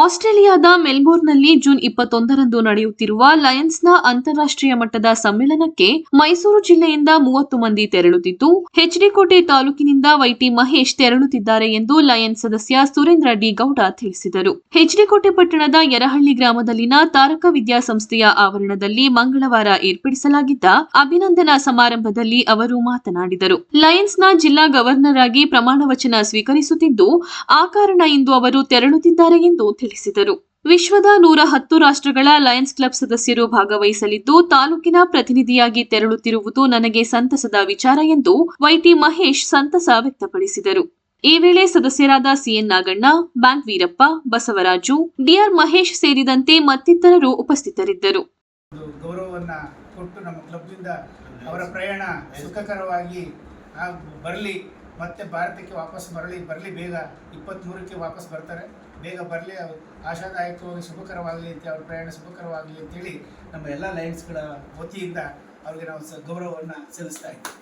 ಆಸ್ಟ್ರೇಲಿಯಾದ ಮೆಲ್ಬೋರ್ನ್ನಲ್ಲಿ ಜೂನ್ ಇಪ್ಪತ್ತೊಂದರಂದು ನಡೆಯುತ್ತಿರುವ ಲಯನ್ಸ್ನ ಅಂತಾರಾಷ್ಟ್ರೀಯ ಮಟ್ಟದ ಸಮ್ಮೇಳನಕ್ಕೆ ಮೈಸೂರು ಜಿಲ್ಲೆಯಿಂದ ಮೂವತ್ತು ಮಂದಿ ತೆರಳುತ್ತಿದ್ದು ಹೆಚ್ಡಿಕೋಟೆ ತಾಲೂಕಿನಿಂದ ವೈಟಿ ಮಹೇಶ್ ತೆರಳುತ್ತಿದ್ದಾರೆ ಎಂದು ಲಯನ್ಸ್ ಸದಸ್ಯ ಸುರೇಂದ್ರ ಡಿ ಗೌಡ ತಿಳಿಸಿದರು. ಹೆಚ್ಡಿಕೋಟೆ ಪಟ್ಟಣದ ಯರಹಳ್ಳಿ ಗ್ರಾಮದಲ್ಲಿನ ತಾರಕ ವಿದ್ಯಾಸಂಸ್ಥೆಯ ಆವರಣದಲ್ಲಿ ಮಂಗಳವಾರ ಏರ್ಪಡಿಸಲಾಗಿದ್ದ ಅಭಿನಂದನಾ ಸಮಾರಂಭದಲ್ಲಿ ಅವರು ಮಾತನಾಡಿದರು. ಲಯನ್ಸ್ನ ಜಿಲ್ಲಾ ಗವರ್ನರ್ ಆಗಿ ಪ್ರಮಾಣ ವಚನ ಸ್ವೀಕರಿಸುತ್ತಿದ್ದು, ಆ ಕಾರಣ ಇಂದು ಅವರು ತೆರಳುತ್ತಿದ್ದಾರೆ ಎಂದು ವಿಶ್ವದ ನೂರ ಹತ್ತು ರಾಷ್ಟ್ರಗಳ ಲಯನ್ಸ್ ಕ್ಲಬ್ ಸದಸ್ಯರು ಭಾಗವಹಿಸಲಿದ್ದು, ತಾಲೂಕಿನ ಪ್ರತಿನಿಧಿಯಾಗಿ ತೆರಳುತ್ತಿರುವುದು ನನಗೆ ಸಂತಸದ ವಿಚಾರ ಎಂದು ವೈಟಿ ಮಹೇಶ್ ಸಂತಸ ವ್ಯಕ್ತಪಡಿಸಿದರು. ಈ ವೇಳೆ ಸದಸ್ಯರಾದ CN Naganna, bank Veerappa, Basavaraju, DR Mahesh ಸೇರಿದಂತೆ ಮತ್ತಿತರರು ಉಪಸ್ಥಿತರಿದ್ದರು. ಮತ್ತೆ ಭಾರತಕ್ಕೆ ವಾಪಸ್ ಬರಲಿ ಬರಲಿ, ಬೇಗ ಇಪ್ಪತ್ತ್ಮೂರಕ್ಕೆ ವಾಪಸ್ ಬರ್ತಾರೆ. ಬೇಗ ಬರಲಿ ಆಶಾದಾಯಕವಾಗಿ ಶುಭಕರವಾಗಲಿ ಅಂತ ಅವ್ರ ಪ್ರಯಾಣ ಶುಭಕರವಾಗಲಿ ಅಂತೇಳಿ ನಮ್ಮ ಎಲ್ಲ ಲೈನ್ಸ್ಗಳ ವತಿಯಿಂದ ಅವ್ರಿಗೆ ನಾವು ಸ ಗೌರವವನ್ನು ಸಲ್ಲಿಸ್ತಾ ಇದ್ದೀವಿ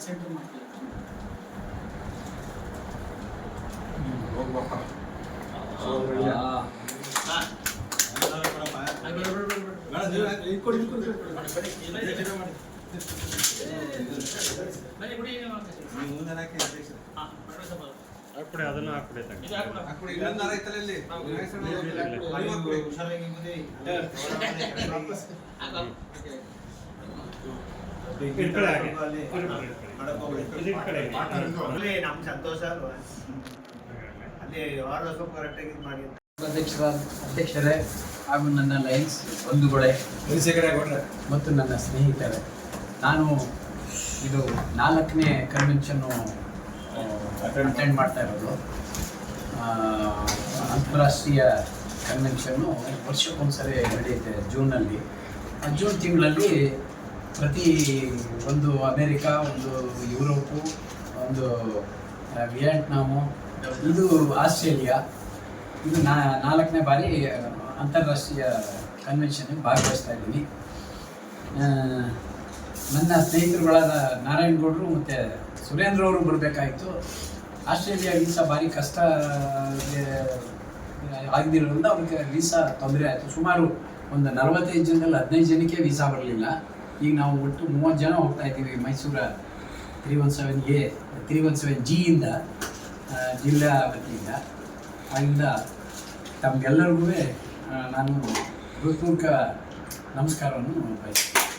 ಸೆಂಟರ್ ಮಾಡ್ತೀವಿ ಹಾಕ್ಬಿಡಿ ಅದನ್ನು ನಮ್ ಸಂತೋಷ ಅಲ್ವಾ? ಅಲ್ಲಿ ಯಾರು ಸ್ವಲ್ಪ ಕರೆಕ್ಟಾಗಿ ಇದು ಮಾಡಿ ಅಧ್ಯಕ್ಷರ ಅಧ್ಯಕ್ಷರೇ ಹಾಗೂ ನನ್ನ ಲೈನ್ಸ್ ಒಂದು ಬಂಧುಗಳೇ ಮತ್ತು ನನ್ನ ಸ್ನೇಹಿತರೆ. ನಾನು ಇದು ನಾಲ್ಕನೇ ಕನ್ವೆನ್ಷನ್ನು ಅಟೆಂಡ್ ಮಾಡ್ತಾ ಇರೋದು. ಅಂತಾರಾಷ್ಟ್ರೀಯ ಕನ್ವೆನ್ಷನ್ನು ವರ್ಷಕ್ಕೊಂದ್ಸರಿ ನಡೆಯುತ್ತೆ ಜೂನಲ್ಲಿ ಜೂನ್ ತಿಂಗಳಲ್ಲಿ ಪ್ರತಿ ಒಂದು ಅಮೇರಿಕಾ, ಒಂದು ಯುರೋಪು, ಒಂದು ವಿಯೆಟ್ನಾಮು, ಇದು ಆಸ್ಟ್ರೇಲಿಯಾ, ಇದು ನಾ, ನಾಲ್ಕನೇ ಬಾರಿ ಅಂತಾರಾಷ್ಟ್ರೀಯ ಕನ್ವೆನ್ಷನ್ಗೆ ಭಾಗವಹಿಸ್ತಾ ಇದ್ದೀನಿ. ನನ್ನ ಸ್ನೇಹಿತರುಗಳಾದ ನಾರಾಯಣಗೌಡರು ಮತ್ತು ಸುರೇಂದ್ರ ಅವರು ಬರಬೇಕಾಯಿತು. ಆಸ್ಟ್ರೇಲಿಯಾ ವೀಸಾ ಭಾರಿ ಕಷ್ಟ ಆಗದಿರೋದ್ರಿಂದ ಅವ್ರಿಗೆ ವೀಸಾ ತೊಂದರೆ ಆಯಿತು. ಸುಮಾರು ಒಂದು ನಲವತ್ತೈದು ಜನದಲ್ಲಿ ಹದಿನೈದು ಜನಕ್ಕೆ ವೀಸಾ ಬರಲಿಲ್ಲ. ಈಗ ನಾವು ಒಟ್ಟು ಮೂವತ್ತು ಜನ ಹೋಗ್ತಾ ಇದ್ದೀವಿ ಮೈಸೂರ three one seven A three one seven ಜಿಯಿಂದ ಜಿಲ್ಲಾ ವತಿಯಿಂದ. ಅಲ್ಲಿಂದ ತಮಗೆಲ್ಲರಿಗೂ ನಾನು ಹೃತ್ಪೂರ್ವಕ ನಮಸ್ಕಾರವನ್ನು ಬಯಸ್ತೀನಿ